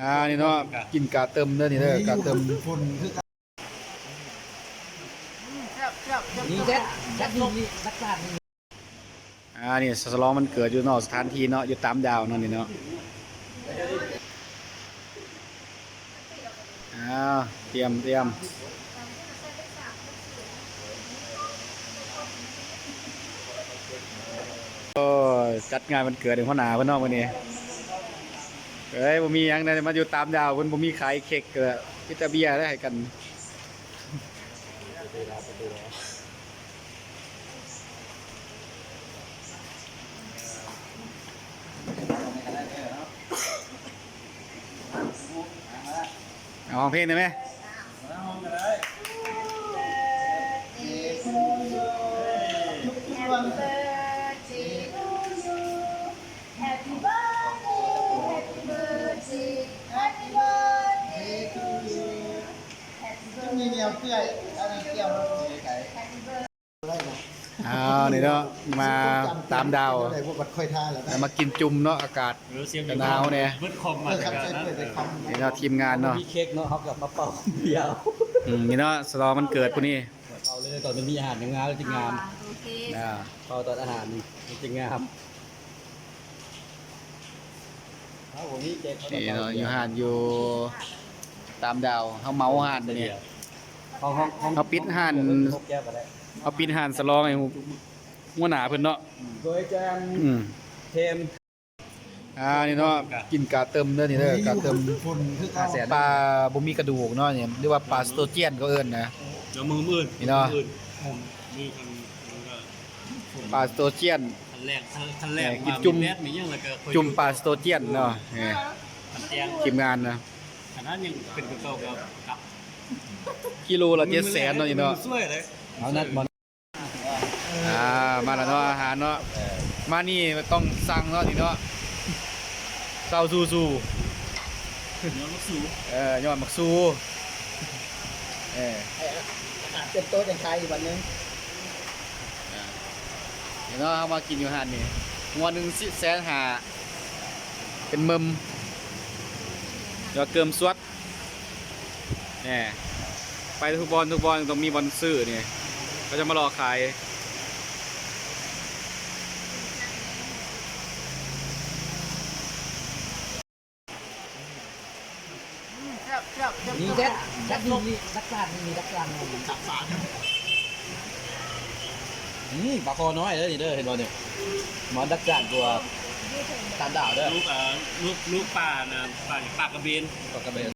อ่านี่เนาะกินกาเติมเด้อนี่เด้อกาเติมฝุ่นคือกันนี่เด็ดแจ็คนี่นี่นักการนี่อ่านี่สลองมันเกิดอยู่นอกสถานที่เนาะอยู่ตามดาวเนาะนี่เนาะอ่าเตรียมเตรียมโอ้จัดงานมันเกิดในหัวหน้าเพิ่นนาะมื้อนี้ เอ้ยผมมียังนะมาอยู่ตามดาวคนผมมีขายเค้กกับพิซซ่าเบียร์ได้ให้กันเอาของเพลงได้ไหม เงียวเปี้ยอันนี้เกี่ยวมันมีไก่ happy birthday. ได้นะอ้าวนี่เนาะมาตามดาวได้พวกบัดค่อยท่าแล้วแล้วมากินจุ่มเนาะอากาศหรือเสียงหนาวเนี่ยเบิดคอมเอมาอจากครับการใช้นั้นเปิดแต่คำนี่เนาะทีมงานเนาะมีเค้กเนาะเขากับมาเป่าเบียร์อืมนี่เนาะสลอมันเกิดปุ่นี่เป่าเลยตอนมันมีอาหารอย่างงามจริงงาม Okay. อ่าเป่าตอนอาหารจริงงามเอาผมนี่เค้กนี่เนาะอยู่หาดอยู่ตามดาวเฮาเมาหาดเนี่ย ห้องห้องห้องเขาปิดห้านหกแก้วก็ได้เอาปิดหาดสลองไอ้หัวหน้าเพิ่นเนาะโดยแจมอืมเทมอ่านี่เนาะกินกาเติมเด้อนี่เด้อกาเติมฝุ่นคือกันปลาบ่มีกระดูกเนาะเนี่ยเรียกว่าปลาสโตเจียนก็เอิ้นนะ เดี๋ยวมือมื่นนี่เนาะ มือมือทางมันก็ปลาสโตเจียนทันแรกทันแรกเนี่ยกินจุ่ม แรกมีอย่างแล้วก็ค่อยจุ่มปลาสโตเจียนเนาะนี่ทันแจงทีมงานนะ ขนาดยังเป็นกระเก่ากับกับ กิโลละ7แสนเนาะนี่เนาะสวยเลยเอานัดบอลอ่ามาแล้วเนาะอาหารเนาะมานี่ต้องสั่งเนาะนี่เนาะเต้าซูซูเนื้อลูกสูเอ่อยอดมักซูเออเป็นโต๊ะอย่างใครอีกวันนึงเดี๋ยวเนาะเอามากินอยู่หานนี่หัวหนึ่งสิแสนหาเป็นมึมเดี๋ยวเกิมสวด แหน่ไปทุกบอลทุกบอลต้องมีบอลซื้อนี่ก็จะมารอขายนี่เด็ดแจ็คนี่นี่นักการนี่นักการนี่จับสารอืมปลาคอน้อยเด้อนี่เด้อเห็นบ่เนี่ยหมอนักการตัวตามดาวเด้อลูกเอ่อลูกลูกป่านะป่าป่ากระเบนปลากระเบน